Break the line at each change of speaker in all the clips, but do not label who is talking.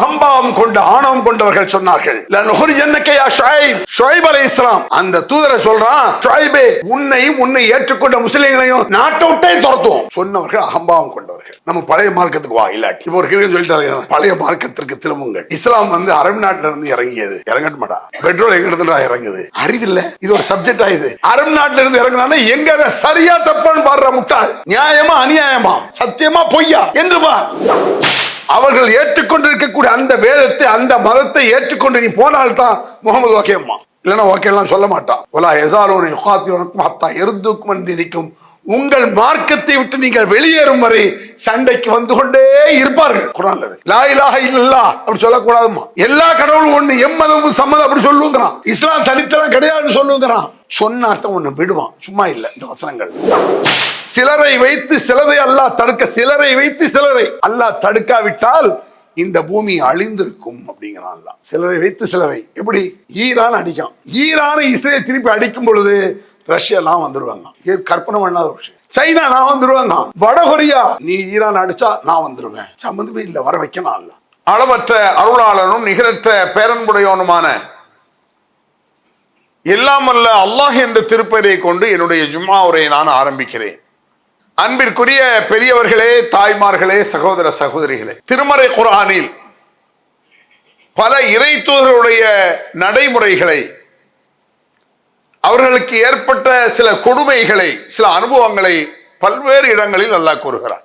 அகம்பாவம் கொண்ட ஆணவம் கொண்டவர்கள் சொன்னார்கள். இஸ்லாம் அந்த தூதரை சொல்றான் ஷுஐபே உன்னை உன்னை ஏற்றுக்கொண்ட முஸ்லிம்களையும் நாட்டை விட்டே துரத்துவோம். சொன்னவர்கள் அகம்பாவம் கொண்டவர்கள். நம்ம பழைய மார்க்கத்துக்கு வா இல்லாட்டி. இப்போ ஒரு கேள்வி சொல்லிட்டாங்க பழைய மார்க்கத்திற்கு திரும்புங்கள்? இஸ்லாம் வந்து அரபு நாட்டுல இருந்து இறங்கியது. இறங்கட்டுமாடா? பெட்ரோல் எங்க இருந்துடா இறங்குது? அறிவில்ல. இது ஒரு சப்ஜெக்ட் ஆயுது அரபு நாட்டுல இருந்து இறங்குனா எங்க சரியா தப்பான்னு பாடுற முட்டாள். நியாயமா அநியாயமா? சத்தியமா பொய்யா? என்று பார். அவர்கள் ஏற்றுக்கொண்டிருக்கக்கூடிய அந்த வேதத்தை அந்த மதத்தை ஏற்றுக்கொண்டு நீ போனால்தான் முகமது ஓகேம்மா இல்லைன்னா ஓகே எல்லாம் சொல்ல மாட்டான். ஒலா எசாலோனை ஹத்தா எருந்துக்கும் வந்திருக்கும் உங்கள் மார்க்கத்தை விட்டு நீங்கள் வெளியேறும் வரை சண்டைக்கு வந்து கொண்டே இருப்பார்கள். குரான்ல இருக்கு. இல்லல்லா அப்படி சொல்லக்கூடாதுமா எல்லா கடவுளும் ஒண்ணு எம்மதமும் சம்மதம் அப்படி சொல்லுங்கிறான். இஸ்லாம் தனித்தரம் கிடையாதுன்னு சொல்லுங்கிறான். சொன்னாத்தான் ஒண்ணு விடுவான். சும்மா இல்ல இந்த வசனங்கள். சிலரை வைத்து சிலரை அல்லாஹ் தடுக்க சிலரை வைத்து சிலரை அல்லாஹ் தடுக்காவிட்டால் இந்த பூமி அழிந்திருக்கும் அப்படிங்கிறான் சிலரை வைத்து சிலரை. எப்படி? ஈரான் அடிக்கும் ஈரானை இஸ்ரேல் திருப்பி அடிக்கும் பொழுது ரஷ்யாலாம் வந்துருவாங்க. இது கற்பனை பண்ணாத ஒரு விஷயம். சைனா நான் வந்துருவாங்க வடகொரியா நீ ஈரான் அடிச்சா நான் வந்துருவேன். சம்மந்தமே இல்ல வர வைக்கலாம் அல்ல அளவற்ற அருளாளனும் நிகரற்ற பேரன்புடையவனுமான எல்லாம் அல்ல அல்லாஹ் என்ற திருப்பெயரை கொண்டு என்னுடைய ஜும்மா உரையை நான் ஆரம்பிக்கிறேன். அன்பிற்குரிய பெரியவர்களே தாய்மார்களே சகோதர சகோதரிகளே திருமறை குரானில் பல இறை நடைமுறைகளை அவர்களுக்கு ஏற்பட்ட சில கொடுமைகளை சில அனுபவங்களை பல்வேறு இடங்களில் அல்லாஹ் கூறுகிறான்.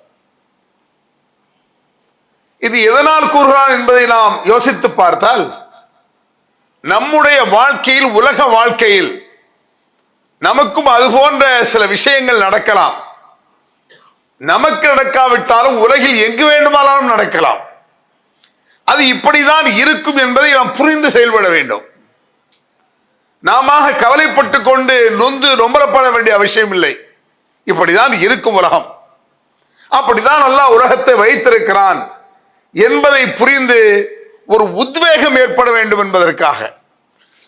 இது எதனால் கூறுகிறான் என்பதை நாம் யோசித்து பார்த்தால் நம்முடைய வாழ்க்கையில் உலக வாழ்க்கையில் நமக்கும் அது போன்ற சில விஷயங்கள் நடக்கலாம். நமக்கு நடக்காவிட்டாலும் உலகில் எங்கு வேண்டுமானாலும் நடக்கலாம். அது இப்படிதான் இருக்கும் என்பதை நாம் புரிந்து செயல்பட வேண்டும். நாம கவலைப்பட்டு கொண்டு நொந்து நொம்பரப்பட வேண்டிய அவசியம் இல்லை. இப்படிதான் இருக்கும் உலகம். அப்படிதான் நல்லா உலகத்தை வைத்திருக்கிறான் என்பதை புரிந்து ஒரு உத்வேகம் ஏற்பட வேண்டும் என்பதற்காக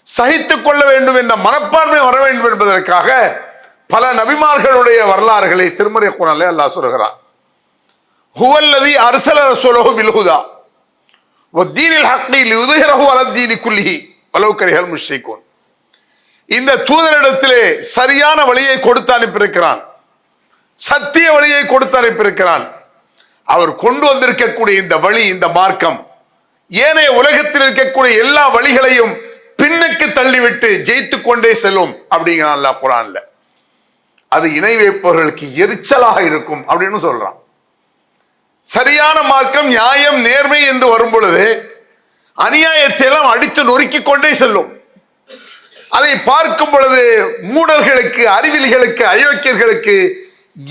சகித்துக் கொள்ள வேண்டும் என்ற மனப்பான்மை வர வேண்டும் என்பதற்காக பல நபிமார்களுடைய வரலாறுகளை திருமறை குரலே அல்லாஹ் சொல்கிறான். ஹுவல்லதி அரசல ரசூலஹு பில்ஹுதா வத்தீனில் ஹக்கி லியுதுஹிரஹு அலத்தீனி குல்லிஹி வலவுக்கரிகள் கரிஹல் இந்த தூதரிடத்திலே சரியான வழியை கொடுத்து அனுப்பியிருக்கிறான். சத்திய வழியை கொடுத்து அனுப்பியிருக்கிறான். அவர் கொண்டு வந்திருக்கக்கூடிய இந்த வழி இந்த மார்க்கம் ஏனைய உலகத்தில் இருக்கக்கூடிய எல்லா வழிகளையும் பின்னுக்கு தள்ளிவிட்டு ஜெயித்து கொண்டே செல்லும் அப்படிங்கிறான்ல குரான்ல. அது இணை வைப்பவர்களுக்கு எரிச்சலாக இருக்கும் அப்படின்னு சொல்றான். சரியான மார்க்கம் நியாயம் நேர்மை என்று வரும் பொழுது அநியாயத்தை எல்லாம் அடித்து நொறுக்கி கொண்டே செல்லும். அதை பார்க்கும் பொழுது மூடர்களுக்கு அறிவிலிகளுக்கு அயோக்கியர்களுக்கு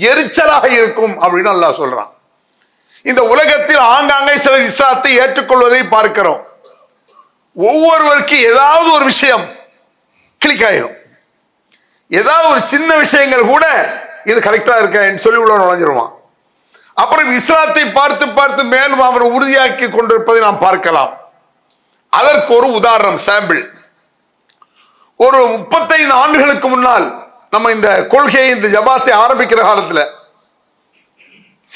எரிச்சலாக இருக்கும் அப்படின்னு அல்லா சொல்றான். இந்த உலகத்தில் ஆங்காங்கே சிலர் இஸ்லாத்தை ஏற்றுக்கொள்வதை பார்க்கிறோம். ஒவ்வொருவருக்கு ஏதாவது ஒரு விஷயம் கிளிக் ஆயிரும். ஏதாவது ஒரு சின்ன விஷயங்கள் கூட இது கரெக்டா இருக்க சொல்லி உள்ள நுழைஞ்சிருவான். அப்புறம் இஸ்லாத்தை பார்த்து பார்த்து மேலும் அவரை உறுதியாக்கி கொண்டிருப்பதை நாம் பார்க்கலாம். அதற்கு ஒரு உதாரணம் சாம்பிள் ஒரு முப்பத்தைந்து ஆண்டுகளுக்கு முன்னால் நம்ம இந்த கொள்கையை இந்த ஜபாத்தை ஆரம்பிக்கிற காலத்துல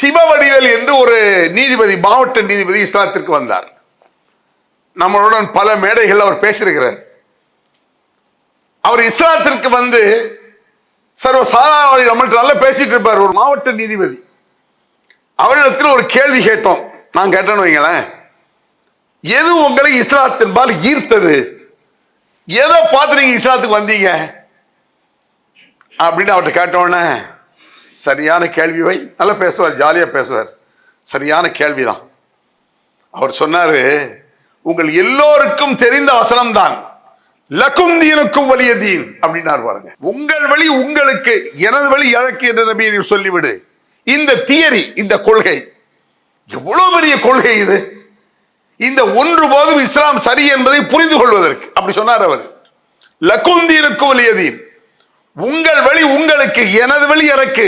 சிவவடிவேல் என்று ஒரு நீதிபதி மாவட்ட நீதிபதி இஸ்லாத்திற்கு வந்தார். நம்மளுடன் பல மேடைகள் அவர் பேசியிருக்கிறார். அவர் இஸ்லாத்திற்கு வந்து சர்வசாதாரண நம்மள்ட்ட நல்லா பேசிட்டு இருப்பார். ஒரு மாவட்ட நீதிபதி. அவரிடத்தில் ஒரு கேள்வி கேட்டோம். நான் கேட்டேன்னு வைங்களேன். எது உங்களை இஸ்லாத்தின்பால் ஈர்த்தது? எதை பார்த்து நீங்க இஸ்லாத்துக்கு வந்தீங்க? அப்படின்னு அவர்கிட்ட கேட்டோன்னே சரியான கேள்வி வை. நல்லா பேசுவார் ஜாலியாக பேசுவார். சரியான கேள்விதான். அவர் சொன்னாரு உங்கள் எல்லோருக்கும் தெரிந்த வசனம் தான் லக்கும் தீனுக்கும் வலிய தீன். அப்படின்னார் பாருங்க. உங்கள் வழி உங்களுக்கு எனது வழி எனக்கு என்ற நபியை சொல்லிவிடு. இந்த தியரி இந்த கொள்கை எவ்வளவு பெரிய கொள்கை இது? இந்த ஒன்று போதும் இஸ்லாம் சரி என்பதை புரிந்து கொள்வதற்கு அப்படி சொன்னார் அவர். லகுந்தீனுக்கு வலியதீன் உங்கள் வழி உங்களுக்கு எனது வழி எனக்கு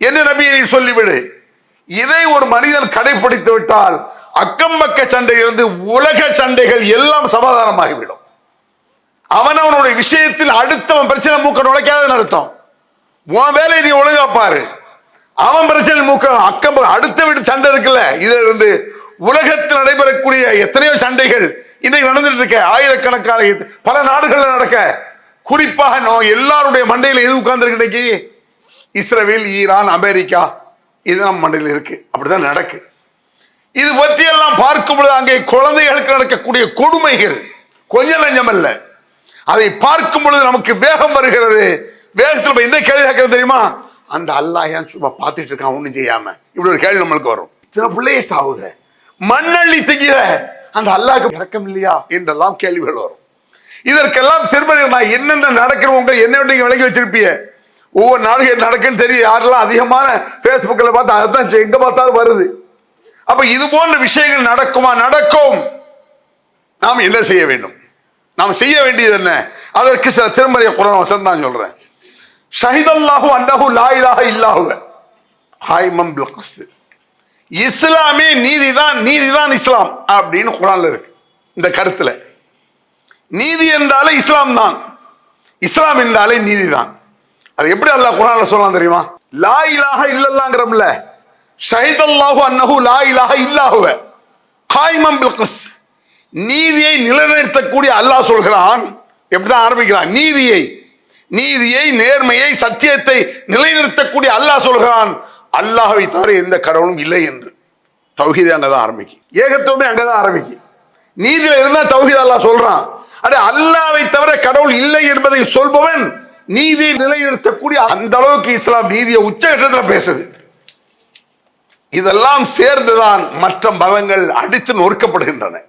என்று நபியை சொல்லிவிடு. இதை ஒரு மனிதன் கடைபிடித்து விட்டால் அக்கம் பக்க சண்டையிலிருந்து உலக சண்டைகள் எல்லாம் சமாதானமாகிவிடும். அவன் அவனுடைய விஷயத்தில் அடுத்தவன் பிரச்சனை மூக்க நுழைக்காதுன்னு அர்த்தம். உன் வேலையை நீ ஒழுங்கா பாரு. அவன் பிரச்சனை மூக்க அக்கம் அடுத்த வீட்டு சண்டை இருக்குல்ல இதுல இருந்து உலகத்தில் நடைபெறக்கூடிய எத்தனையோ சண்டைகள் இன்றைக்கு நடந்துட்டு இருக்க ஆயிரக்கணக்கான இது- பல நாடுகளில் நடக்க. குறிப்பாக நம்ம எல்லாருடைய மண்டையில் எது உட்கார்ந்துருக்கு இன்னைக்கு இஸ்ரேல் ஈரான் அமெரிக்கா இது நம்ம மண்டையில் இருக்கு. அப்படிதான் நடக்கு. இது பற்றி எல்லாம் பார்க்கும் பொழுது அங்கே குழந்தைகளுக்கு நடக்கக்கூடிய கொடுமைகள் கொஞ்சம் லஞ்சம் அல்ல. அதை பார்க்கும் பொழுது நமக்கு வேகம் வருகிறது. வேகத்தில் நம்ம என்ன கேள்வி கேட்கறது தெரியுமா? அந்த அல்லாஹ் ஏன் சும்மா பார்த்துட்டு இருக்கான் ஒன்றும் செய்யாம? இப்படி ஒரு கேள்வி நம்மளுக்கு வரும். இத்தனை பிள்ளையே சாவுத மண்ணள்ளி திங்கிற அந்த அல்லாஹ்க்கு இறக்கம் இல்லையா என்றெல்லாம் கேள்விகள் வரும். இதற்கெல்லாம் திரும்ப நான் என்னென்ன நடக்கிறவங்க என்ன நீங்க விலகி வச்சிருப்பீங்க? ஒவ்வொரு நாளும் என்ன நடக்குன்னு தெரியும். யாரெல்லாம் அதிகமான ஃபேஸ்புக்கில் பார்த்தா அதுதான் எங்கே எங்க பார்த்தாலும் வருது. அப்ப இது போன்ற விஷயங்கள் நடக்குமா? நடக்கும். நாம் என்ன செய்ய வேண்டும்? நாம் செய்ய வேண்டியது என்ன? அதற்கு சில திருமறைய குரான் வசனம் தான் சொல்றேன். ஷஹிதல்லாஹு அன்னஹு லா இலாஹ இல்லாஹுவ ஹாய்மம் பிளக்ஸ்து இஸ்லாமே நீதிதான் நீதிதான் இஸ்லாம் அப்படின்னு குரான்ல இருக்கு. இந்த கருத்துல. நீதி என்றாலே இஸ்லாம் தான். இஸ்லாம் என்றாலே நீதிதான். அது எப்படி அல்லாஹ் குரான்ல சொல்லலாம் தெரியுமா? லா இலாஹ இல்லல்லாங்கிறோம்ல. ஷஹிதல்லாஹு அன்னஹு லா இலாக இல்லாஹுவ காய்மம் நீதியை நிலைநிறுத்தக்கூடிய அல்லாஹ் சொல்கிறான். எப்படிதான் ஆரம்பிக்கிறான்? நீதியை. நீதியை நேர்மையை சத்தியத்தை நிலைநிறுத்தக்கூடிய அல்லாஹ் சொல்கிறான். அல்லாஹை தவிர எந்த கடவுளும் இல்லை என்று. தௌஹீது அங்கதான் ஆரம்பிக்கும். ஏகத்துவமே அங்கதான் ஆரம்பிக்கும். நீதியில இருந்தா தௌஹீத் அல்லாஹ் சொல்றான். அட அல்லாஹை தவிர கடவுள் இல்லை என்பதை சொல்பவன் நீதியை நிலைநிறுத்தக்கூடிய அந்த அளவுக்கு இஸ்லாம் நீதியை உச்சகட்டத்தில் பேசுது. இதெல்லாம் சேர்ந்துதான் மற்ற மதங்கள் அடித்து நொறுக்கப்படுகின்றன.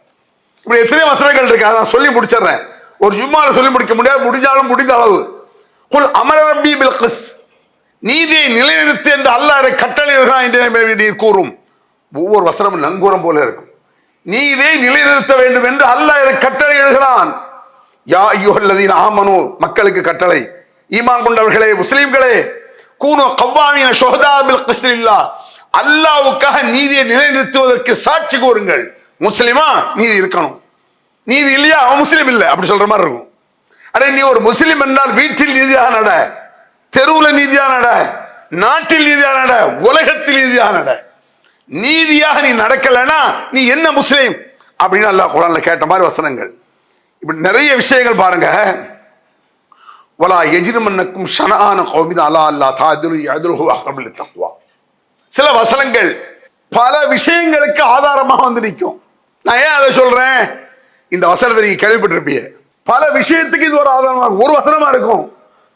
இப்படி எத்தனை வசனங்கள் இருக்கு. அதை நான் சொல்லி முடிச்சிடுறேன். ஒரு ஜும்மாவில் சொல்லி முடிக்க முடியாது. முடிஞ்சாலும் முடிந்த அளவு. குல் அமர ரப்பி பில் கிஸ். நீதியை நிலைநிறுத்து என்று அல்லாரை கட்டளையிடுகிறான் என்று நீர் கூறும். ஒவ்வொரு வசனமும் நங்கூரம் போல இருக்கும். நீதியை நிலைநிறுத்த வேண்டும் என்று அல்லாஹ் எனக்கு கட்டளை எழுகிறான் யா ஐயோல்லதீன் ஆமனு மக்களுக்கு கட்டளை. ஈமான் கொண்டவர்களே முஸ்லீம்களே கூனு கவ்வாமின ஷோதா பில் கிஸ்தில்லா அல்லாவுக்காக நீதியை நிலைநிறுத்துவதற்கு சாட்சி கூறுங்கள். முஸ்லிமா நீதி இருக்கணும். நீதி இல்லையா? அவன் முஸ்லீம் இல்லை. அப்படி சொல்ற மாதிரி இருக்கும். அடே நீ ஒரு முஸ்லீம் என்றால் வீட்டில் நீதியாக நட. தெருவுல நீதியா நட நாட்டில் நீதியாக நட உலகத்தில் நீதியாக நட. நீதியாக நீ நடக்கலைன்னா நீ என்ன முஸ்லீம்? அப்படின்னு அல்லாஹ் குரான்ல கேட்ட மாதிரி வசனங்கள். இப்படி நிறைய விஷயங்கள் பாருங்க. வலா எஜிரமன்னக்கும் ஷனான கௌமித அலா அல்லா தாதிரு யதுருஹு அகபில் தக்குவா சில வசனங்கள் பல விஷயங்களுக்கு ஆதாரமாக வந்து நிற்கும். நான் ஏன் அதை சொல்றேன்? இந்த வசனத்தை நீங்க கேள்விப்பட்டிருப்பீங்க. பல விஷயத்துக்கு இது ஒரு ஆதாரமா இருக்கும். ஒரு வசனமா இருக்கும்.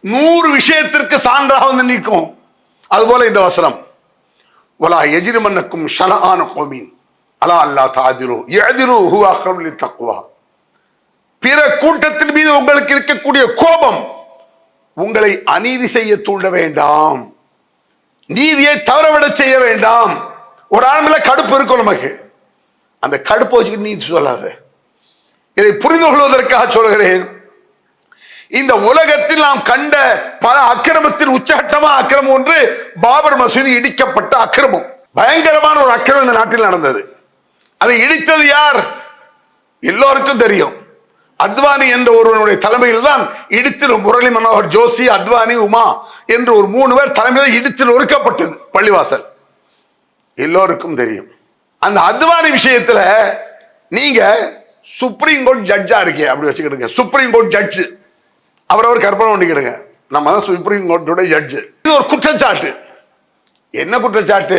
நூறு விஷயத்திற்கு சான்றாக வந்து நிற்கும். அதுபோல இந்த வசனம். வலா எஜிரிமன்னக்கும் ஷனான கோமீன் அலா அல்லா தாதிரு எதிரு ஹுவாக்கி தக்குவா பிற கூட்டத்தின் மீது உங்களுக்கு இருக்கக்கூடிய கோபம் உங்களை அநீதி செய்ய தூண்ட வேண்டாம். நீதியை தவறவிட செய்ய வேண்டாம். ஒரு ஆண்மையில கடுப்பு இருக்கும் நமக்கு. அந்த கடுப்பு வச்சுக்கிட்டு நீதி சொல்லாத. இதை புரிந்து கொள்வதற்காக சொல்கிறேன். இந்த உலகத்தில் நாம் கண்ட பல அக்கிரமத்தில் உச்சகட்டமா அக்கிரமம் ஒன்று பாபர் மசூதி இடிக்கப்பட்ட அக்கிரமம். பயங்கரமான ஒரு அக்கிரமம் இந்த நாட்டில் நடந்தது. அதை இடித்தது யார்? எல்லோருக்கும் தெரியும். அத்வானி என்ற ஒருவனுடைய தலைமையில் தான் இடித்தில் முரளி மனோகர் ஜோஷி அத்வானி உமா என்று ஒரு மூணு பேர் தலைமையில் இடித்தில் ஒருக்கப்பட்டது பள்ளிவாசல். எல்லோருக்கும் தெரியும். அந்த அத்வானி விஷயத்துல நீங்க சுப்ரீம் கோர்ட் ஜட்ஜா இருக்கே அப்படி வச்சுக்கிடுங்க. சுப்ரீம் கோர்ட் ஜட்ஜு அவரவர் கற்பனை பண்ணிக்கிடுங்க. நம்ம தான் சுப்ரீம் கோர்ட்டோட ஜட்ஜு இது ஒரு குற்றச்சாட்டு. என்ன குற்றச்சாட்டு?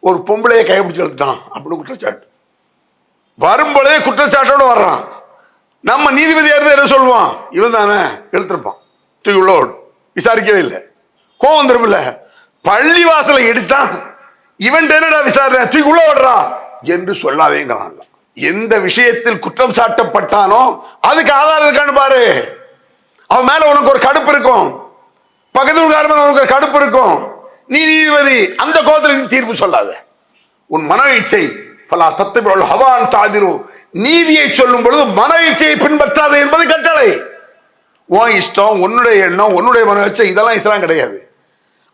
ஒரு பொம்பளையை கைப்பிடிச்சு எடுத்துட்டான் அப்படின்னு குற்றச்சாட்டு. வரும்பொழுதே குற்றச்சாட்டோட வர்றான். நம்ம நீதிபதியாக இருந்தா என்ன சொல்லுவான்? இவன் தானே எடுத்திருப்பான் தூக்கி உள்ள ஓடும். விசாரிக்கவே இல்லை. கோவம் வந்துருமில்ல பள்ளி வாசலை இடிச்சுட்டான். இவன் என்னடா விசாரணை? தூக்கி உள்ள ஓடுறா. என்று சொல்லாதேங்கிறான். எந்த விஷயத்தில் குற்றம் சாட்டப்பட்டானோ அதுக்கு ஆதாரம் இருக்கான்னு பாரு. அவன் மேல உனக்கு ஒரு கடுப்பு இருக்கும். பக்கத்து ஊர்காரன் உனக்கு ஒரு கடுப்பு இருக்கும். நீ நீதிபதி அந்த கோபத்தில் நீ தீர்ப்பு சொல்லாத. உன் மன இச்சை பலா தத்துவ ஹவான் தாதிரு. நீதியை சொல்லும் பொழுது மன இச்சையை பின்பற்றாது என்பது கட்டளை. உன் இஷ்டம் உன்னுடைய எண்ணம் உன்னுடைய மன இச்சை இதெல்லாம் இஸ்லாம் கிடையாது.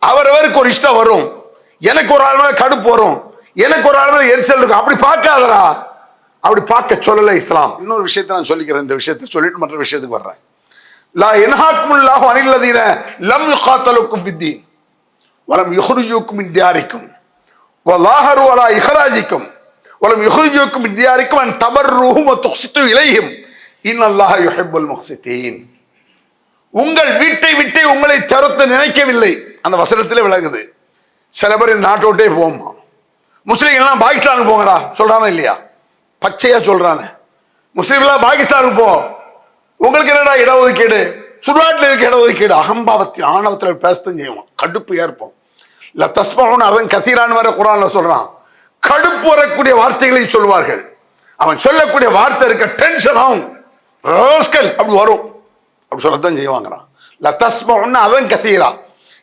அவரவருக்கு ஒரு இஷ்டம் வரும். எனக்கு ஒரு ஆள் மேல கடுப்பு வரும். எனக்கு ஒரு ஆள் மேல எரிச்சல் இருக்கும். அப்படி பார்க்காதடா. அப்படி பார்க்க சொல்லல இஸ்லாம். இன்னொரு விஷயத்தை நான் சொல்லிக்கிறேன். இந்த விஷயத்தை சொல்லிட்டு மற்ற விஷயத்துக்கு வர்றேன். லா என்ஹாக்குமுல்லாஹு அனில்லதீன லம் யுகாத்தலுக்கும் வித்தீன் வலம் யுஹ்ரிஜுக்கும் இந்தியாரிக்கும் வலாஹரு அலா இஹராஜிக்கும் வலம் யுஹ்ரிஜுக்கும் இந்தியாரிக்கும் அன் தபர்ருஹும் வ துக்ஸித்து இலைஹிம் இன்னல்லாஹ யுஹிப்புல் முக்சித்தீன் உங்கள் வீட்டை விட்டு உங்களை தருத்த நினைக்கவில்லை. அந்த வசனத்திலே விலகுது சில பேர் இந்த நாட்டை விட்டே போமா முஸ்லீம்லாம் எல்லாம் பாகிஸ்தானுக்கு போங்கடா. சொல்றானா இல்லையா? பச்சையா சொல்றானே. முஸ்லீம்லாம் பாகிஸ்தானுக்கு போ. உங்களுக்கு என்னடா இடஒதுக்கீடு? சுடுகாட்டில் இருக்க இடஒதுக்கீடு. அகம்பாவத்தில் ஆணவத்தில் பேசத்தான் செய்வோம் கடுப்பு ஏற்போம். இல்ல தஸ்மகன் அதன் கத்தீரான் வர குரான்ல சொல்றான். கடுப்பு வரக்கூடிய வார்த்தைகளை சொல்வார்கள். அவன் சொல்லக்கூடிய வார்த்தை இருக்க டென்ஷன் ஆகும். ரோஸ்கல் அப்படி வரும். அப்படி சொல்லத்தான் செய்வாங்கிறான். லத்தஸ்மகன் அதன் கத்தீரா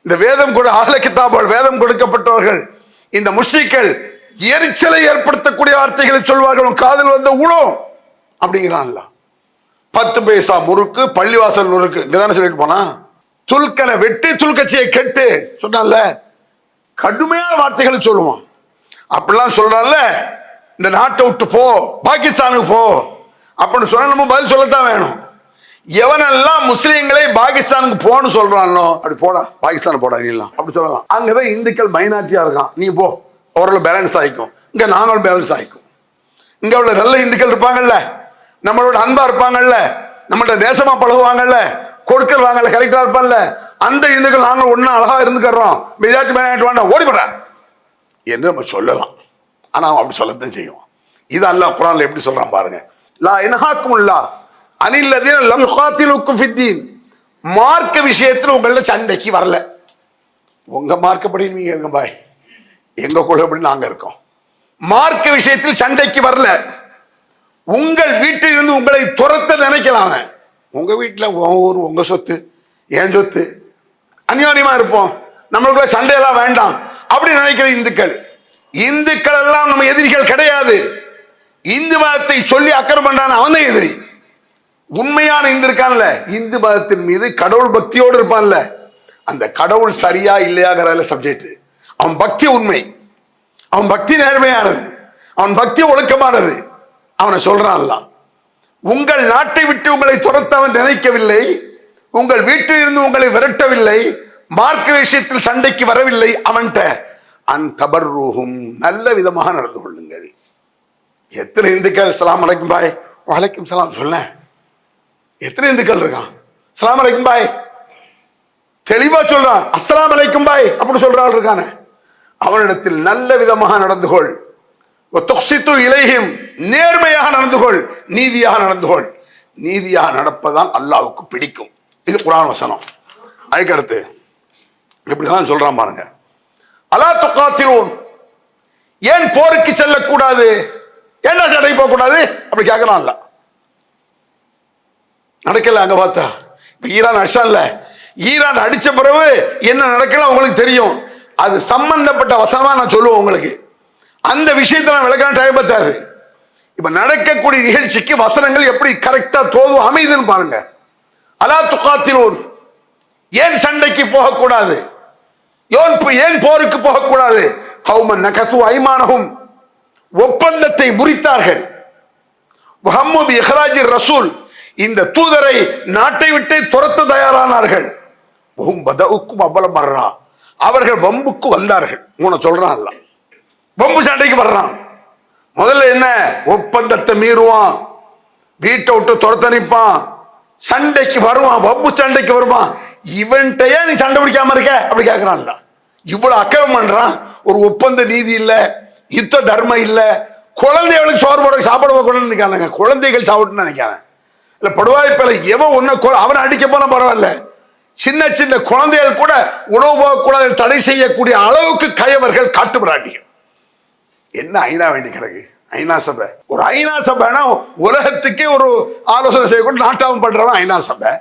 இந்த வேதம் கூட ஆகல கிதாபுகள் வேதம் கொடுக்கப்பட்டவர்கள் இந்த முஷிக்கள் எரிச்சலை ஏற்படுத்தக்கூடிய வார்த்தைகளை சொல்வார்கள். காதல் வந்த உளம். அப்படிங்கிறான்ல. பத்து பைசா முறுக்கு பள்ளிவாசல் முறுக்கு. இங்கதானே சொல்லிட்டு போனா? துல்கனை வெட்டி துல்கச்சியை கெட்டு சொன்னான்ல. கடுமையான வார்த்தைகளை சொல்லுவான். அப்படிலாம் சொல்றான்ல. இந்த நாட்டை விட்டு போ பாகிஸ்தானுக்கு போ. அப்படின்னு சொன்னா நம்ம பதில் சொல்லத்தான் வேணும். எவனெல்லாம் முஸ்லீம்களை பாகிஸ்தானுக்கு போன்னு சொல்றானோ அப்படி போடா பாகிஸ்தான் போடா நீ எல்லாம் அப்படி சொல்லலாம். அங்கதான் இந்துக்கள் மைனாரிட்டியா இருக்கான். நீ போ ஓரளவு பேலன்ஸ் ஆகிக்கும். இங்க நாங்களும் பேலன்ஸ் ஆகிக்கும். இங்க உள்ள நல்ல இந்துக்கள் இருப்பாங்கல்ல. நம்மளோட அன்பா இருப்பாங்கல்ல நம்மள்ட்ட நேசமா பழகுவாங்கல்ல கொடுக்கல் வாங்கல கரெக்டா இருப்பான்ல அந்த இந்துக்கள் நாங்கள் ஒண்ணு அழகா இருந்துக்கிறோம். மெஜாரிட்டி மைனாரிட்டி வேண்டாம் ஓடி என்று நம்ம சொல்லலாம். ஆனா அவன் அப்படி சொல்லத்தான் செய்வோம் இது அல்லாஹ் குரான்ல எப்படி சொல்றான் பாருங்க. லா இனஹாக்கும் இல்லா அனில்லதீன லம் யுகாத்திலுக்கும் ஃபித்தீன். மார்க்க விஷயத்தில் உங்கள சண்டைக்கு வரல. உங்க மார்க்கப்படி நீங்க இருங்க பாய். எங்க கொள்கைப்படி நாங்க இருக்கோம். மார்க்க விஷயத்தில் சண்டைக்கு வரல. உங்கள் வீட்டில் இருந்து உங்களை துரத்த நினைக்கலாம் அவன். உங்க வீட்டில் உன் ஊர் உங்க சொத்து என் சொத்து. அந்யோன்யமா இருப்போம். நம்மளுக்குள்ள சண்டையெல்லாம் வேண்டாம். அப்படி நினைக்கிற இந்துக்கள். இந்துக்கள் எல்லாம் நம்ம எதிரிகள் கிடையாது. இந்து மதத்தை சொல்லி அக்கறை பண்றான் அவன் எதிரி. உண்மையான இந்து இருக்கான்ல. இந்து மதத்தின் மீது கடவுள் பக்தியோடு இருப்பான்ல. அந்த கடவுள் சரியா இல்லையாங்கிறதுல சப்ஜெக்ட் அவன் பக்தி உண்மை. அவன் பக்தி நேர்மையானது. அவன் பக்தி ஒழுக்கமானது. அவனை சொல்றான்ல உங்கள் நாட்டை விட்டு உங்களை துரத்த அவன் நினைக்கவில்லை. உங்கள் வீட்டில் இருந்து உங்களை விரட்டவில்லை. மார்க்க விஷயத்தில் சண்டைக்கு வரவில்லை அவன்கிட்ட. அன் தபர்ரூஹும் நல்ல விதமாக நடந்து கொள்ளுங்கள். எத்தனை இந்துக்கள் சலாம் அலைக்கும் பாய். வலைக்கும் சலாம். சொல்ல எத்தனை இந்துக்கள் இருக்கான்? சலாம் அலைக்கும் பாய். தெளிவா சொல்றான். அஸ்லாம் அலைக்கும் பாய். அப்படி சொல்றாள் இருக்கானே. அவனிடத்தில் நல்ல விதமாக நடந்து கொள். இலையும் நேர்மையாக நடந்து கொள் நீதியாக நடந்து கொள். நீதியாக நடப்பதான் அல்லாவுக்கு பிடிக்கும். இது குரான் வசனம். அதுக்கடுத்து இப்படிதான் சொல்றான் பாருங்க. அலா துக்காத்திலூன். ஏன் போருக்கு செல்லக்கூடாது? என்ன சடை போகக்கூடாது? அப்படி கேட்கலாம்ல நடக்கல அங்க பார்த்தா. இப்ப ஈரான் அடிச்சான்ல. ஈரான் அடிச்ச பிறகு என்ன நடக்கல உங்களுக்கு தெரியும். அது சம்பந்தப்பட்ட வசனமா நான் சொல்லுவேன் உங்களுக்கு. அந்த விஷயத்தை நான் விளக்கான டைம் பத்தாது. இப்ப நடக்கக்கூடிய நிகழ்ச்சிக்கு வசனங்கள் எப்படி கரெக்டா தோது அமைதுன்னு பாருங்க. அலா துக்காத்திலூன் ஏன் சண்டைக்கு போகக்கூடாது? ஏன் ஏன் போருக்கு போகக்கூடாது? கௌமன் நகசு ஐமானகும் ஒப்பந்தத்தை முறித்தார்கள். முகம்மது பி ரசூல் இந்த தூதரை நாட்டை விட்டு துரத்த தயாரானார்கள். வஹும் பதவுக்கும் அவ்வளவு மர்றா அவர்கள் வம்புக்கு வந்தார்கள். மூணு சொல்றான் அல்ல வம்பு சண்டைக்கு வர்றான். முதல்ல என்ன? ஒப்பந்தத்தை மீறுவான். வீட்டை விட்டு துரத்தணிப்பான் சண்டைக்கு வருவான். வம்பு சண்டைக்கு வருவான். இவன்கிட்டயே நீ சண்டை பிடிக்காம இருக்க? அப்படி கேட்கறான்ல இவ்வளவு அக்கவம் பண்றான். ஒரு ஒப்பந்த நீதி இல்லை. யுத்த தர்மம் இல்லை. குழந்தைகளுக்கு சோறு போட சாப்பிட போகணும்னு நினைக்காங்க குழந்தைகள் சாப்பிட்டுன்னு நினைக்கிறாங்க இல்லை படுவாய்ப்பில் எவன் ஒன்ன அவனை அடிக்க போனால் பரவாயில்ல. சின்ன சின்ன குழந்தைகள் கூட உணவு போகக்கூடாது தடை செய்யக்கூடிய அளவுக்கு கயவர்கள் காட்டு என்ன ஐநா வேண்டி கிடக்கு? ஐநா சபை. ஒரு ஐநா சபைனா உலகத்துக்கே ஒரு ஆலோசனை செய்யக்கூட நாட்டாவும் பண்றவன் ஐநா சபை.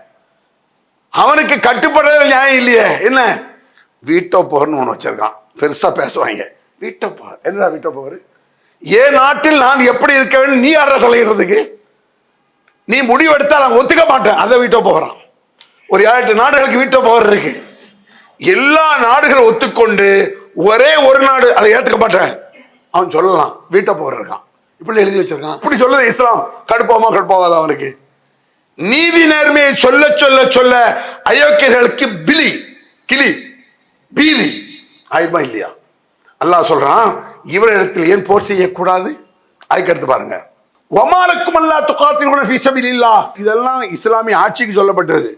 அவனுக்கு கட்டுப்படுறது நியாயம் இல்லையே. என்ன? வீட்டோ போகர்னு ஒன்று வச்சிருக்கான். பெருசா பேசுவாங்க. வீட்டோ போகர். என்னடா வீட்டோ போகர்? ஏன் நாட்டில் நான் எப்படி இருக்க வேண்டும் நீ யார தலையிடுறதுக்கு நீ முடிவெடுத்தா நான் ஒத்துக்க மாட்டேன். அதை வீட்டோ போகிறான் ஒரு ஏழு நாடுகளுக்கு வீட்டோ போர் இருக்கு. எல்லா நாடுகளும் ஒத்துக்கொண்டு ஒரே ஒரு நாடு அதை ஏற்றுக்க மாட்டேன். அவன் சொல்லலாம். வீட்டை போகிறான் இப்படி எழுதி வச்சிருக்கான். இப்படி சொல்லுது இஸ்லாம். கடுப்பாமா கடுப்பாவாதா அவனுக்கு? நீதி நேர்மையை சொல்ல சொல்ல சொல்ல அயோக்கியர்களுக்கு பிலி கிளி பீதி ஆயுமா இல்லையா? அல்லாஹ் சொல்றான் இவரிடத்தில் ஏன் போர் செய்யக்கூடாது? அதுக்கு அடுத்து பாருங்க. ஒமானுக்கும் அல்லா துக்காத்தின் ஃபீசபில் இதெல்லாம் இஸ்லாமிய ஆட்சிக்கு சொல்லப்பட்டது.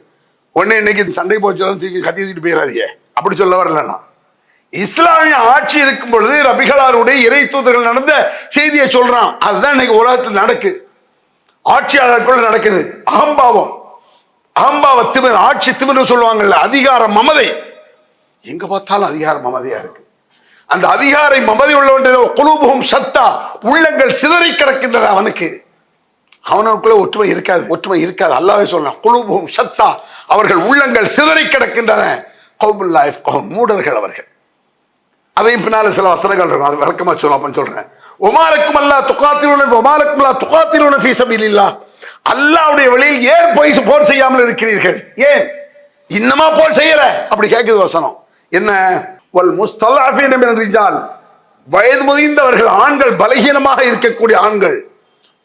ஒண்ணு இன்னைக்கு சண்டை போச்சாலும் தூக்கி கத்தி தூக்கிட்டு போயிடாதீங்க அப்படி சொல்ல வரலன்னா இஸ்லாமிய ஆட்சி இருக்கும் பொழுது ரபிகளாருடைய இறை தூதர்கள் நடந்த செய்தியை சொல்றான். அதுதான் இன்னைக்கு உலகத்தில் நடக்கு. ஆட்சியாளருக்குள்ள நடக்குது. அகம்பாவம். அகம்பாவ திமிர் ஆட்சி திமிர் சொல்லுவாங்கல்ல அதிகார மமதை. எங்க பார்த்தாலும் அதிகார மமதையா இருக்கு. அந்த அதிகாரை மமதி உள்ளவன் குழுபும் சத்தா உள்ளங்கள் சிதறி கிடக்கின்றன அவனுக்கு. அவனுக்குள்ள ஒற்றுமை இருக்காது ஒற்றுமை இருக்காது. அல்லாவே சொல்லலாம் குழுபும் சத்தா அவர்கள் உள்ளங்கள் சிதறி கிடக்கின்றன. கௌபுல் லைஃப் மூடர்கள் அவர்கள். அதையும் பின்னால சில வசனங்கள் இருக்கும். அது விளக்கமா சொல்லும் அப்படின்னு சொல்றேன். ஒமாலக்கும் அல்லா துக்காத்திலுன ஒமாலக்கும் அல்லா துக்காத்திலுன இல்லா அல்லாவுடைய வழியில் ஏன் போய் போர் செய்யாமல் இருக்கிறீர்கள்? ஏன்? இன்னமா போர் செய்யற? அப்படி கேட்குது வசனம். என்ன? வல் முஸ்தலாஃபீன மின் வயது முதிர்ந்தவர்கள் ஆண்கள் பலகீனமாக இருக்கக்கூடிய ஆண்கள்.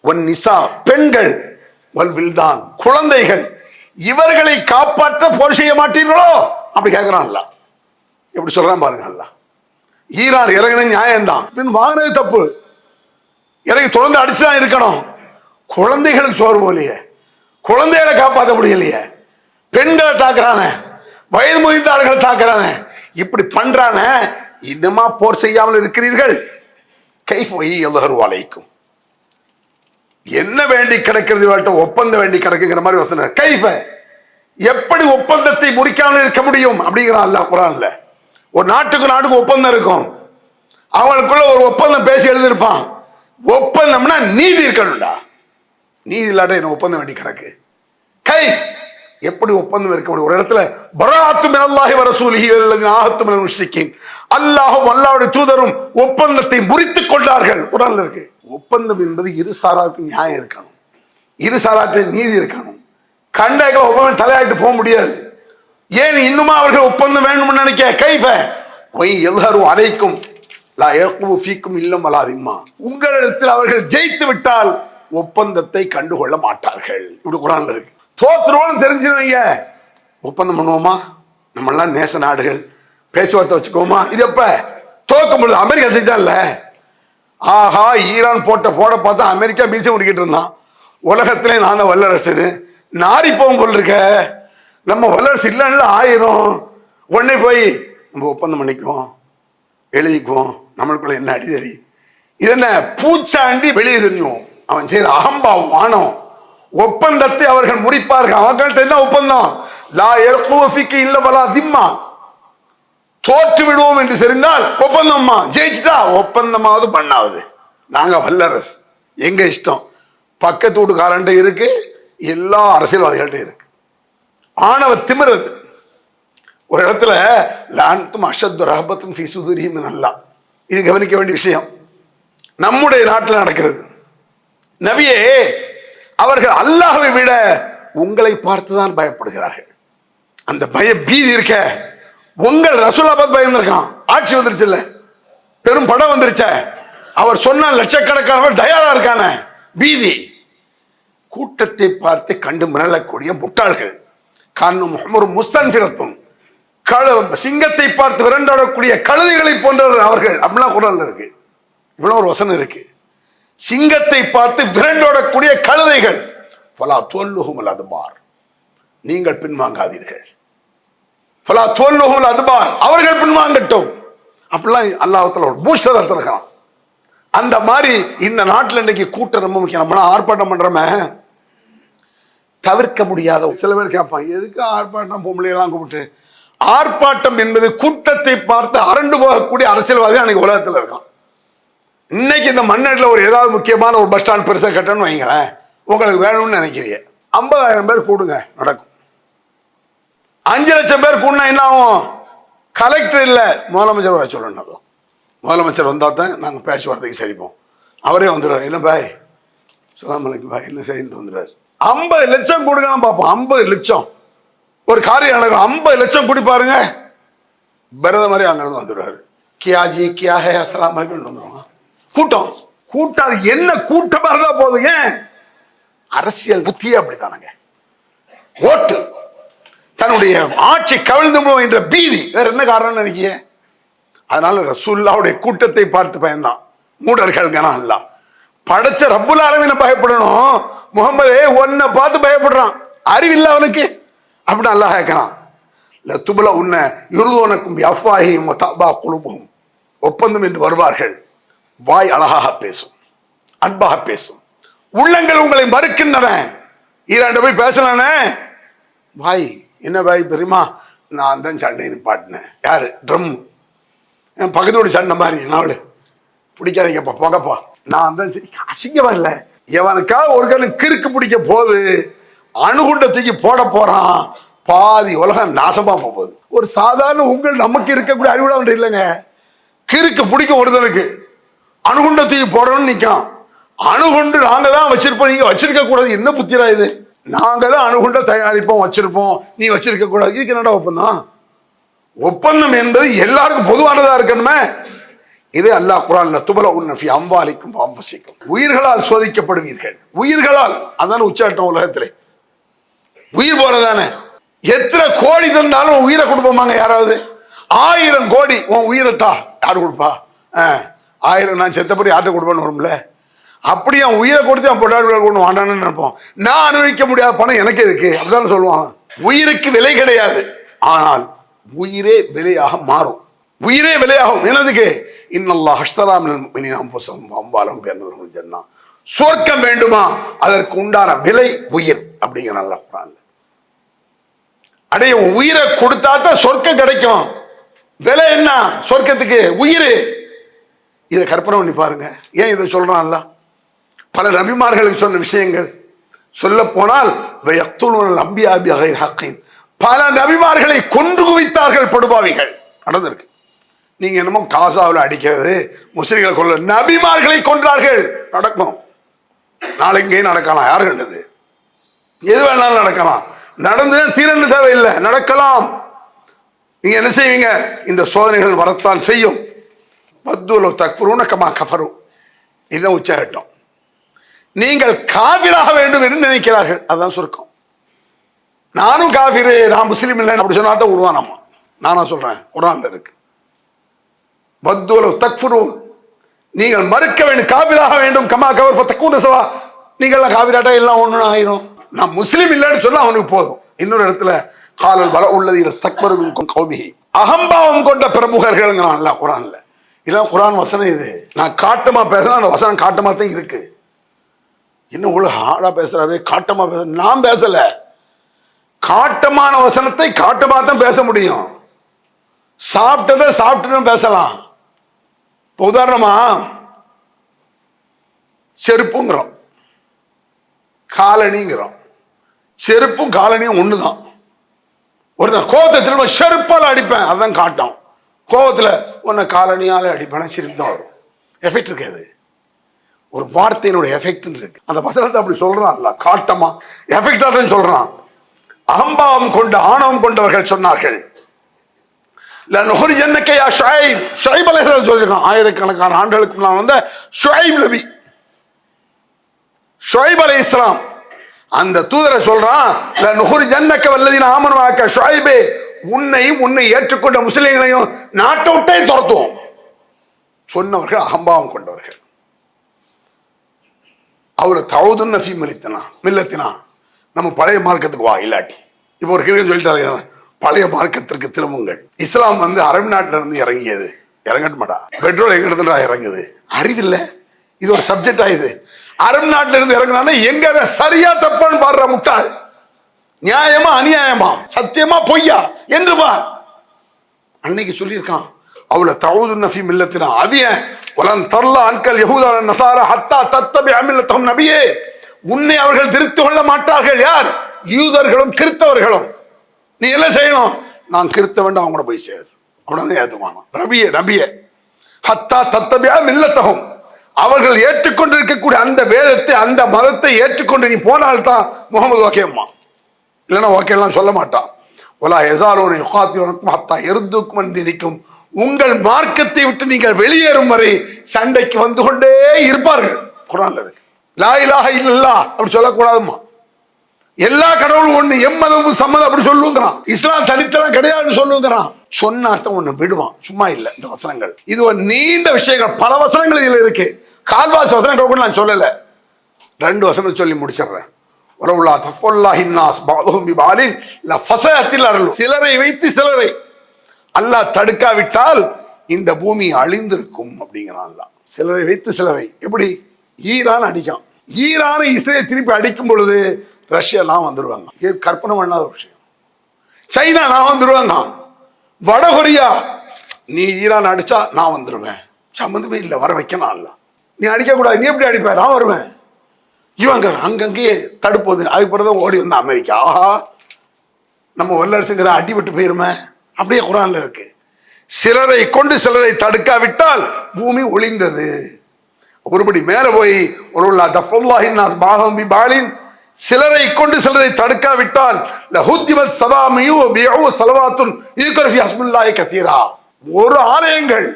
ஒன் நிசா. பெண்கள். வல் வில்தான். குழந்தைகள். இவர்களை காப்பாற்ற போர் செய்ய மாட்டீர்களோ? அப்படி கேட்கிறான் அல்ல எப்படி சொல்றான் பாருங்க அல்ல ஈரான் இறங்கின நியாயம்தான். பின் வாங்கினது தப்பு. இறங்கி தொடர்ந்து அடிச்சுதான் இருக்கணும். குழந்தைகளுக்கு சோறு போலையே. குழந்தைகளை காப்பாற்ற முடியலையே. பெண்களை தாக்குறானே. வயது முதிர்ந்தார்களை தாக்குறானே. இப்படி பண்றானே. இன்னுமா போர் செய்யாமல் இருக்கிறீர்கள். கைஃப் வை எல்லோரும் என்ன வேண்டி கிடக்கிறது இவர்கிட்ட? ஒப்பந்தம் வேண்டி கிடக்குங்கிற மாதிரி வசனம் கைஃப. எப்படி ஒப்பந்தத்தை முறிக்காமல் இருக்க முடியும்? அப்படிங்கிறான் அல்லாஹ் குரான்ல. ஒரு நாட்டுக்கு நாட்டுக்கு ஒப்பந்தம் இருக்கும். அவங்களுக்குள்ள ஒரு ஒப்பந்தம் பேசி எழுதியிருப்பான். ஒப்பந்தம்னா நீதி இருக்கணும்டா. நீதி இல்லாட்ட என்ன ஒப்பந்தம் வேண்டி கிடக்கு? கை. எப்படி ஒப்பந்தம் இருக்க முடியும்? ஒரு இடத்துல பராத்து மேலாகி வரசூலிஹி அல்லது ஆகத்து மினல் முஷ்ரிக்கீன் அல்லாஹும் அல்லாவுடைய தூதரும் ஒப்பந்தத்தை முறித்துக் கொண்டார்கள். குரான்ல இருக்கு. ஒப்பந்தம் என்பது இரு சாராருக்கு நியாயம் இருக்கணும். இரு சாராற்றில் நீதி இருக்கணும். கண்டாக ஒப்பந்தம் தலையாட்டு போக முடியாது. ஏன் இன்னுமா அவர்கள் ஒப்பந்தம் வேணும்னு நினைக்க? கைஃப. ஒய் எல்லாரும் அழைக்கும் ஃபீக்கும் இல்லம் வலாதிம்மா உங்களிடத்தில் அவர்கள் ஜெயித்து விட்டால் ஒப்பந்தத்தை கண்டுகொள்ள மாட்டார்கள். இப்படி குரான் இருக்கு. தோத்துருவோம் தெரிஞ்சுருவீங்க ஒப்பந்தம் பண்ணுவோமா? நம்மெல்லாம் நேச நாடுகள். பேச்சுவார்த்தை வச்சுக்கோமா இது எப்ப? தோக்கும் பொழுது அமெரிக்கா செஞ்சான்ல ஆஹா ஈரான் போட்ட போட பார்த்தா அமெரிக்கா பீசி முடிக்கிட்டு இருந்தான். உலகத்திலே நான் தான் வல்லரசுன்னு. நாரி போகும் போல் இருக்க. நம்ம வல்லரசு இல்லைன்னு ஆயிரும். உடனே போய் நம்ம ஒப்பந்தம் பண்ணிக்குவோம். எழுதிக்குவோம். நம்மளுக்குள்ள என்ன அடிதடி? இது என்ன பூச்சாண்டி வெளியே தெரியும். அவன் செய்யற அகம்பாவம் வானம். ஒப்பந்தத்தை அவர்கள் முறிப்பார்கள். அவங்கள்ட்ட என்ன ஒப்பந்தம்? லா எர்குவஃபிக்கு இல்ல பலா திம்மா. தோற்று விடுவோம் என்று தெரிந்தால் ஒப்பந்தம்மா. ஜெயிச்சுட்டா ஒப்பந்தமாவது பண்ணாவது. நாங்க வல்லரசு. எங்க இஷ்டம்? பக்கத்து வீட்டுக்காரன்ட்ட இருக்கு. எல்லா அரசியல்வாதிகள்ட்ட இருக்கு. ஆணவ திமிரது ஒரு இடத்துல லான்த்தும் அஷத்து ரஹபத்தும் ஃபி சுதுரியும் நல்லா இது கவனிக்க வேண்டிய விஷயம். நம்முடைய நாட்டில் நடக்கிறது. நபியே அவர்கள் அல்லாஹை விட உங்களை பார்த்துதான் பயப்படுகிறார்கள். அந்த பய பீதி இருக்க உங்கள் ரசூலா பார்த்து பயந்துருக்கான். ஆட்சி வந்துருச்சு இல்ல? பெரும் படம் வந்துருச்ச. அவர் சொன்ன லட்சக்கணக்கானவர் தயாரா இருக்கான. பீதி. கூட்டத்தை பார்த்து கண்டு மிரளக்கூடிய முட்டாள்கள். காணும் ஒரு முஸ்தன்பிரத்தும் கழு சிங்கத்தை பார்த்து விரண்டாடக்கூடிய கழுதைகளை போன்றவர் அவர்கள். அப்படிலாம் குரல் இருக்கு. இவ்வளவு ஒரு வசனம் இருக்கு. சிங்கத்தை பார்த்து விரண்டோடக்கூடிய கழுதைகள். பலா தோல்லுகுமல் அதுபார் நீங்கள் பின்வாங்காதீர்கள். பலா தோல்லுகுமல் அதுபார் அவர்கள் பின்வாங்கட்டும். அப்படிலாம் அல்லாஹத்துல ஒரு பூஷரை தருகிறான் அந்த மாதிரி இந்த நாட்டில் இன்னைக்கு கூட்டம் ரொம்ப முக்கியம். நம்மளாம் ஆர்ப்பாட்டம் பண்றோமே. தவிர்க்க முடியாத சில பேர் கேட்பான் எதுக்கு ஆர்ப்பாட்டம் பொம்பளையெல்லாம் கூப்பிட்டு? ஆர்ப்பாட்டம் என்பது கூட்டத்தை பார்த்து அரண்டு போகக்கூடிய அரசியல்வாதி அன்னைக்கு உலகத்தில் இருக்கான். இன்னைக்கு இந்த மண்ணடில் ஒரு ஏதாவது முக்கியமான ஒரு பஸ் ஸ்டாண்ட் பெருசாக கட்டணும்னு வைங்களேன் உங்களுக்கு வேணும்னு நினைக்கிறீங்க. ஐம்பதாயிரம் பேர் கூடுங்க நடக்கும். அஞ்சு லட்சம் பேர் கூடனா என்ன ஆகும்? கலெக்டர் இல்லை முதலமைச்சர் வர சொல்லணும் முதலமைச்சர் வந்தால் தான் நாங்கள் பேச்சுவார்த்தைக்கு சரிப்போம். அவரே வந்துடுவார். என்ன பாய் சொல்லாமலைக்கு பாய் என்ன செய்துட்டு வந்துடுவார்? ஐம்பது லட்சம் கொடுங்கன்னு பார்ப்போம் ஐம்பது லட்சம். ஒரு காரியம் நடக்கும் ஐம்பது லட்சம் கொடுப்பாருங்க பாருங்க. பிரதமரே அங்கிருந்து வந்துடுவாரு. கியா ஜி கியா ஹே அஸ்லாம் வந்துடுவாங்க. கூட்டம். கூட்டம் அது என்ன கூட்டமா இருந்தா போதுங்க அரசியல் புத்தியே அப்படித்தானுங்க. ஓட்டு. தன்னுடைய ஆட்சி கவிழ்ந்து என்ற பீதி. வேற என்ன காரணம் நினைக்கிய? அதனால ரசூல்லாவுடைய கூட்டத்தை பார்த்து பயந்தான். மூடர்கள் கனம் அல்ல படைச்ச ரப்புல் ஆலமீனை பயப்படணும். முகமது உன்னை பார்த்து பயப்படுறான். அறிவில்ல அவனுக்கு. அப்படின்னு அல்லாஹ் கேட்கிறான். லத்துபல உன்னை யுருதோனக்கும் அஃபாஹியும் தபா குழுபும் ஒப்பந்தம் என்று வருவார்கள். வாய் அழகாக பேசும். அன்பாக பேசும். உள்ளங்கள் உங்களை மறுக்கின்றன. ஈராண்டு போய் பேசலானே? பாய் என்ன பாய் தெரியுமா? நான் தான் சண்டை நிப்பாட்டினேன். யாரு? ட்ரம். என் பக்கத்தோட சண்டை மாதிரி. நாவலு பிடிக்காதீங்கப்பா போகப்பா நான் தான் சரி அசிங்கமா இல்லை. எவனுக்காக ஒரு கண்ணு கிறுக்கு பிடிக்க போகுது அணுகுண்ட தூக்கி போட போறான் பாதி உலகம் நாசமா போகுது. ஒரு சாதாரண உங்கள் நமக்கு இருக்கக்கூடிய அறிவுடா ஒன்று இல்லைங்க. கிறுக்கு பிடிக்கும் ஒருத்தனுக்கு அணுகுண்ட தூக்கி போடணும்னு நிற்கான் அணுகுண்டு நாங்கள் தான் வச்சிருப்போம் நீங்க வச்சிருக்க கூடாது. என்ன புத்திரா இது? நாங்க தான் அணுகுண்ட தயாரிப்போம் வச்சிருப்போம் நீ வச்சிருக்க கூடாது. இதுக்கு என்னடா ஒப்பந்தம்? ஒப்பந்தம் என்பது எல்லாருக்கும் பொதுவானதா இருக்கணுமே. இது அல்லாஹ் குரான் துபல உன்னஃபி அம்பாலிக்கும் அம்பசிக்கும் உயிர்களால் சோதிக்கப்படுவீர்கள். உயிர்களால் அதான உச்சாட்டம் உலகத்திலே. உயிர் போறதானே? எத்தனை கோடி தந்தாலும் உயிரை கொடுப்போமாங்க யாராவது? ஆயிரம் கோடி உன் உயிரத்தா யார் கொடுப்பா? ஆ, ஆயிரம் நான் செத்தப்படி யார்கிட்ட கொடுப்பேன்னு வரும்ல? அப்படி அவன் உயிரை கொடுத்து அவன் பொட்டாடி கொண்டு வாண்டான்னு நினைப்போம். நான் அனுபவிக்க முடியாத பணம் எனக்கு எதுக்கு அப்படிதான் சொல்லுவான். உயிருக்கு விலை கிடையாது. ஆனால் உயிரே விலையாக மாறும். உயிரே விலையாகும். என்னதுக்கு? இன்னல்லா ஹஷ்தராமின் அம்பாலம் ஜன்னா சொர்க்கம் வேண்டுமா? அதற்கு உண்டான விலை உயிர் அப்படிங்கிற நல்லா குரான் அடைய உயிரை கொடுத்தா தான் சொர்க்கம் கிடைக்கும். விலை என்ன? சொர்க்கத்துக்கு உயிர். இதை கற்பனை பண்ணி பாருங்க. ஏன் இதை சொல்றான்ல? பல நபிமார்களுக்கு சொன்ன விஷயங்கள். சொல்ல போனால் அம்பியாபி பல நபிமார்களை கொன்று குவித்தார்கள் படுபாவிகள். நடந்திருக்கு. நீங்க என்னமோ காசாவில் அடிக்கிறது முஸ்லீம்களை கொள்ள நபிமார்களை கொன்றார்கள். நடக்கும். நாளைக்கே நடக்கலாம். யாரு கண்டது? எது வேணாலும் நடக்கலாம். நடந்து தீரன்னு தேவையில்லை. நடக்கலாம். நீங்க என்ன செய்வீங்க? இந்த சோதனைகள் வரத்தான் செய்யும். பத்துலோ தக்ஃபுரூன கமா கஃபரு. இதுதான் உச்சகட்டம். நீங்கள் காவிராக வேண்டும் என்று நினைக்கிறார்கள். அதுதான் சுருக்கம். நானும் காஃபிரு நான் முஸ்லீம் இல்லை அப்படி சொன்னா தான் உருவானம்மா நானா சொல்றேன். குரான்ல இருக்கு. வத்துலோ தக்ஃபுரூன். நீங்கள் மறுக்க வேண்டும் காவிராக வேண்டும். கமா கவர் தக்கூன சவா நீங்கள்லாம் காவிராட்டா எல்லாம் ஒன்று ஆயிரும். நான் முஸ்லீம் இல்லைன்னு சொல்ல அவனுக்கு போதும். இன்னொரு இடத்துல காலல் பல உள்ளது இல கௌமிகி அகம்பாவம் கொண்ட பிரமுகர்கள்ங்கிறான் குரான்ல. இதான் குரான் வசனம் இது. நான் காட்டமா பேசுறேன் அந்த வசனம் காட்டமா தான் இருக்கு. இன்னும் இவ்வளவு ஹார்டா பேசுறாரு? காட்டமா பேச நான் பேசல. காட்டமான வசனத்தை காட்டமா தான் பேச முடியும். சாப்பிட்டதை சாப்பிட்டுன்னு பேசலாம். இப்போ உதாரணமா செருப்புங்கிறோம். காலணிங்கிறோம். செருப்பும் காலனியும் ஒண்ணுதான். ஒருத்தன் கோவத்தை திரும்ப செருப்பால் அடிப்பேன் அதான் காட்டும். கோபத்தில் உன்னை காலனியால் அடிப்பேன் செருப்பு தான் வரும். எஃபெக்ட் இருக்காது ஒரு வார்த்தையினுடைய எஃபெக்ட் இருக்கு. அந்த வசனத்தை அப்படி சொல்றான் காட்டமா. எஃபெக்டா தான் சொல்றான். அகம்பாவம் கொண்ட ஆணவம் கொண்டவர்கள் சொன்னார்கள். ஜன்னக்கையா ஷுஐப் ஷுஐப் அலைஹிஸ்ஸலாம் சொல்லியிருக்கான் ஆயிரக்கணக்கான ஆண்டுகளுக்கு முன்னால் வந்த ஷுஐப் நபி. ஷுஐப் அலை இஸ்லாம் அந்த தூதரை சொல்றான் நுகுரி ஜன்னக்க வல்லதின் ஆமனவாக்க ஷுஐபே உன்னை உன்னை ஏற்றுக்கொண்ட முஸ்லிம்களையும் நாட்டை விட்டே துரத்துவோம். சொன்னவர்கள் அகம்பாவம் கொண்டவர்கள். அவரை தவுதுன்னு நஃபி மிலித்தனா மில்லத்தினா. நம்ம பழைய மார்க்கத்துக்கு வா இல்லாட்டி. இப்போ ஒரு கேள்வி சொல்லிட்டாரு. பழைய மார்க்கத்திற்கு திரும்புங்கள். இஸ்லாம் வந்து அரபு நாட்டில இருந்து இறங்கியது. இறங்கட்டுமாடா? பெட்ரோல் எங்க இருந்துடா இறங்குது? அறிவில்ல. இது ஒரு சப்ஜெக்ட் இது. அரபு நாட்டில இருந்து இறங்குனா எங்க அதை சரியா தப்பான்னு பாடுற முட்டாள். நியாயமா அநியாயமா? சத்தியமா பொய்யா? என்று பார் அன்னைக்கு சொல்லியிருக்கான் அவளை தவுது நஃபி மில்லத்தினா. அது ஏன்? உலன் தரல அன்கல் யஹூதான நசாரா ஹத்தா தத்தபி அமில்லத்தம் நபியே. உன்னை அவர்கள் திருத்திக் கொள்ள மாட்டார்கள் யார்? யூதர்களும் கிறித்தவர்களும். நீ என்ன செய்யணும்? நான் கிறித்த வேண்டாம் அவங்க கூட போய் சேர். அப்படின்னு ஏத்துவானா ரபியே நபிய ஹத்தா தத்தபியா மில்லத்தகம். அவர்கள் ஏற்றுக்கொண்டு இருக்கக்கூடிய அந்த வேதத்தை அந்த மதத்தை ஏற்றுக்கொண்டு நீ போனால்தான் முகமது ஓகேம்மா இல்லைன்னா ஓகேலாம் சொல்ல மாட்டான். ஒலா எசாலோனை யுகாத்தியோனுக்கும் ஹத்தா எருந்துக்கும் நினைக்கும். உங்கள் மார்க்கத்தை விட்டு நீங்கள் வெளியேறும் வரை சண்டைக்கு வந்து கொண்டே இருப்பார்கள். குரான்ல இருக்கு. லா இல்லல்லா அப்படி சொல்லக்கூடாதும்மா. எல்லா கடவுளும் ஒண்ணு எம்மதமும் சம்மதம் அப்படி சொல்லுங்கிறான். இஸ்லாம் தனித்தலாம் கிடையாதுன்னு சொல்லுங்கிறான். சொன்னாத்தான் ஒண்ணு விடுவான். சும்மா இல்ல இந்த வசனங்கள். இது ஒரு நீண்ட விஷயங்கள். பல வசனங்கள் இதுல இருக்கு. கால்வாசி வசனம் கூட நான் சொல்லல. ரெண்டு வசனம் சொல்லி முடிச்சிடுறேன். உலவுல்லா தஃபுல்லாஹி நாஸ் பாதுஹும் பிபாலின் ஃபசத்தில் அருளும். சிலரை வைத்து சிலரை. அல்லாஹ் தடுக்காவிட்டால் இந்த பூமி அழிந்திருக்கும் அப்படிங்கிறான் சிலரை வைத்து சிலரை. எப்படி? ஈரான் அடிக்கும் ஈரானை இஸ்ரேல் திருப்பி அடிக்கும் பொழுது ரஷ்யாலாம் வந்துருவாங்க. இது கற்பனை பண்ணாத ஒரு விஷயம். சைனா நான் வந்துடுவேன் நான் வடகொரியா நீ ஈரான் அடிச்சா நான் வந்துருவேன். சம்மந்தமே இல்லை வர வைக்கலாம் இல்ல நீ அடிக்க கூடாது நீ எப்படி அடிப்ப? நான் வருவேன். இவங்க அங்கங்கேயே தடுப்போது. அதுக்கு பிறகு ஓடி வந்த அமெரிக்கா. ஆஹா நம்ம வல்லரசுங்கிற அடிபட்டு போயிருமே. அப்படியே குரான்ல இருக்கு. சிலரை கொண்டு சிலரை தடுக்காவிட்டால் பூமி ஒளிந்தது. ஒருபடி மேல போய் ஒரு பாலின் சிலரை கொண்டு சிலரை தடுக்காவிட்டால் லஹுத்திவத் சவாமியு பியு சலவாத்துன் ஈகர்ஃபி ஹஸ்முல்லாய் கத்தீரா ஒரு ஆலயங்கள்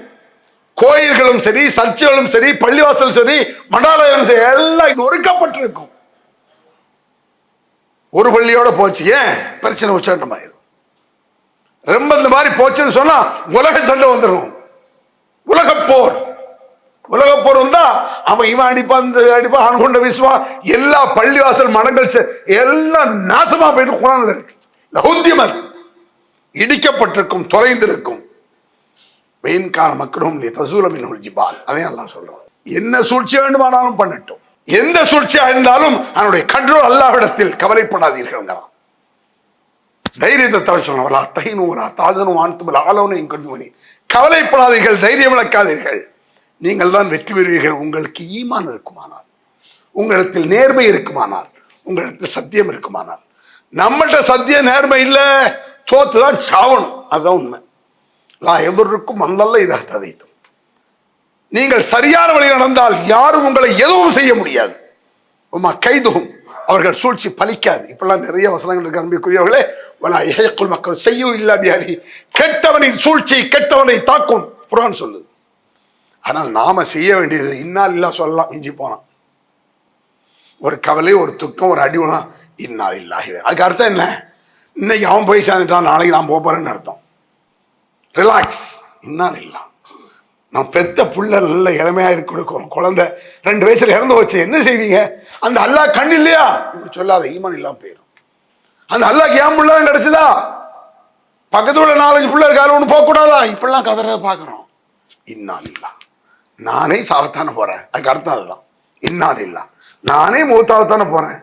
கோயில்களும் சரி சர்ச்சுகளும் சரி பள்ளிவாசலும் சரி மண்டாலயம் சரி எல்லாம் இது ஒடுக்கப்பட்டிருக்கும். ஒரு பள்ளியோட போச்சு ஏன்? பிரச்சனை உச்சாட்டமாயிரும் ரொம்ப இந்த மாதிரி போச்சுன்னு சொன்னா உலக சண்டை வந்துடும் உலக போர். உலக போர் வந்தா அவன் இவன் அடிப்பான் இந்த அடிப்பான் அவன் கொண்ட விசுவா எல்லா பள்ளிவாசல் மடங்கள் எல்லாம் நாசமா போயிட்டு குரான்ல இருக்கு. இடிக்கப்பட்டிருக்கும் தொலைந்திருக்கும். வெயின்கால மக்களும் நீ தசூலமின் ஜிபால் அதையும் எல்லாம் சொல்றான். என்ன சூழ்ச்சி வேண்டுமானாலும் பண்ணட்டும். எந்த சூழ்ச்சியா இருந்தாலும் அவனுடைய கண்ட்ரோல் அல்லாவிடத்தில் கவலைப்படாதீர்கள் தைரியத்தை தர சொன்னவளா தைனுவலா தாசனும் ஆண்துமலா ஆலோனும் இங்கொண்டு கவலைப்படாதீர்கள் தைரியம் இழக்காதீர்கள். நீங்கள் தான் வெற்றி பெறுவீர்கள். உங்களுக்கு ஈமான் இருக்குமானால் உங்களிடத்தில் நேர்மை இருக்குமானால் உங்களிடத்தில் சத்தியம் இருக்குமானால் நம்மள்ட்ட சத்திய நேர்மை இல்லை தோத்து தான் சாவணும். அதுதான் உண்மை. லா எதிர்க்கும் மந்தல்ல இதாக ததைத்தும். நீங்கள் சரியான வழி நடந்தால் யாரும் உங்களை எதுவும் செய்ய முடியாது. உமா கைதுகும். அவர்கள் சூழ்ச்சி பலிக்காது. இப்பெல்லாம் நிறைய வசனங்கள் இருக்க அன்பிற்குரியவர்களே. வலா ஏக்குள் மக்கள் செய்யும் இல்லா கெட்டவனின் சூழ்ச்சி கெட்டவனை தாக்கும். புறான் சொல்லுது. ஆனால் நாம செய்ய வேண்டியது இன்னால் இல்லா சொல்லலாம் மிஞ்சி போனான். ஒரு கவலை ஒரு துக்கம் ஒரு அடிவுலாம் இன்னால் இல்லாஹி அதுக்கு அர்த்தம் என்ன? இன்னைக்கு அவன் போய் சேர்ந்துட்டான் நாளைக்கு நான் போறேன்னு அர்த்தம். ரிலாக்ஸ் இன்னால் இல்லா. நான் பெத்த புள்ள நல்ல இளமையா இருக்கு கொடுக்கும் குழந்தை ரெண்டு வயசுல இறந்து வச்சு என்ன செய்வீங்க? அந்த அல்லாஹ் கண் இல்லையா? இப்படி சொல்லாத ஈமான் இல்லாம போயிடும் அந்த அல்லாஹ் ஏன் புள்ள கிடைச்சதா? பக்கத்துல உள்ள நாலஞ்சு புள்ள இருக்காரு ஒன்று போகக்கூடாதா? இப்படிலாம் கதற பார்க்குறோம். இன்னால் இல்லா. நானே சாகத்தானே போகிறேன் அதுக்கு அர்த்தம் அதுதான். இன்னால் இல்லா. நானே மூத்தாகத்தானே போகிறேன்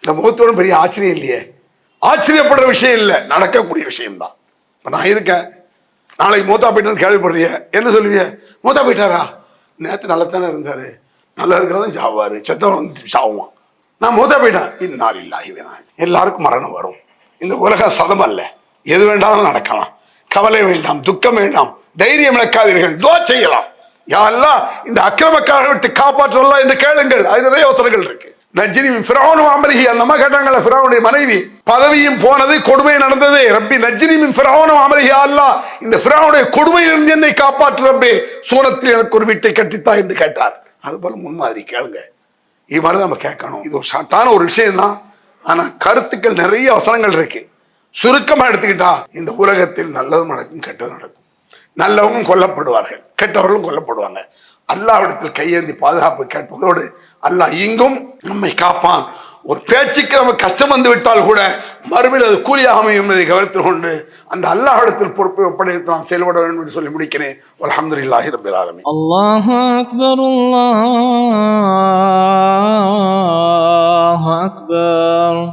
இந்த மூத்தோட பெரிய ஆச்சரியம் இல்லையே. ஆச்சரியப்படுற விஷயம் இல்லை. நடக்கக்கூடிய விஷயம்தான். இப்போ நான் இருக்கேன். நாளைக்கு மூத்தா போயிட்டான்னு கேள்விப்படுறிய. என்ன சொல்லுவிய? மூத்தா போயிட்டாரா? நேற்று நல்லா தானே நல்லா இருக்கிறதும் சாவார். செத்தவன் வந்து சாவுவான். நான் மூத்தா போயிட்டேன். இந்நாள் இல்லாகி வேணாம் எல்லாருக்கும் மரணம் வரும். இந்த உலக சதம் அல்ல. எது வேண்டாலும் நடக்கலாம். கவலை வேண்டாம் துக்கம் வேண்டாம். தைரியம் இழக்காதீர்கள். துவா செய்யலாம். யாரெல்லாம் இந்த அக்கிரமக்காரர்கள் விட்டு காப்பாற்றலாம் என்று கேளுங்கள். அது நிறைய அவசரங்கள் இருக்கு. நஜினி ஃபிரௌனும் அமலிகி நம்ம கேட்டாங்கல்ல ஃபிரௌனுடைய மனைவி பதவியும் போனது கொடுமை நடந்தது. ரப்பி நஜினிமின் ஃபிரௌனும் அமலிகி அல்லா இந்த ஃபிரௌனுடைய கொடுமையிலிருந்து என்னை காப்பாற்று ரப்பே. சூரத்தில் எனக்கு ஒரு வீட்டை கட்டித்தா என்று கேட்டார். அது போல முன்மாதிரி கேளுங்க. இது மாதிரி நம்ம கேட்கணும். இது ஒரு ஷார்ட்டான ஒரு விஷயம் தான் ஆனால் கருத்துக்கள் நிறைய அவசரங்கள் இருக்கு. சுருக்கமா எடுத்துக்கிட்டா இந்த உலகத்தில் நல்லதும் நடக்கும் கெட்டதும் நடக்கும். நல்லவங்களும் கொல்லப்படுவார்கள் கெட்டவர்களும் கொல்லப்படுவாங்க. அல்லாவிடத்தில் கையேந்தி பாதுகாப்பு கேட்பதோடு அல்லாஹ் இங்கும் நம்மை காப்பான். ஒரு பேச்சுக்கு நம்ம கஷ்டம் வந்து விட்டால் கூட மறுபடியும் அது கூலியாக அமையும் என்பதை கவனித்து கொண்டு அந்த அல்லாஹிடத்தில் பொறுப்பை ஒப்படைத்து நாம் செயல்பட வேண்டும் என்று சொல்லி முடிக்கிறேன். அலமது இல்லாஹி ரபில் ஆலமி
அல்லாஹ் அக்பர் அல்லாஹ் அக்பர்.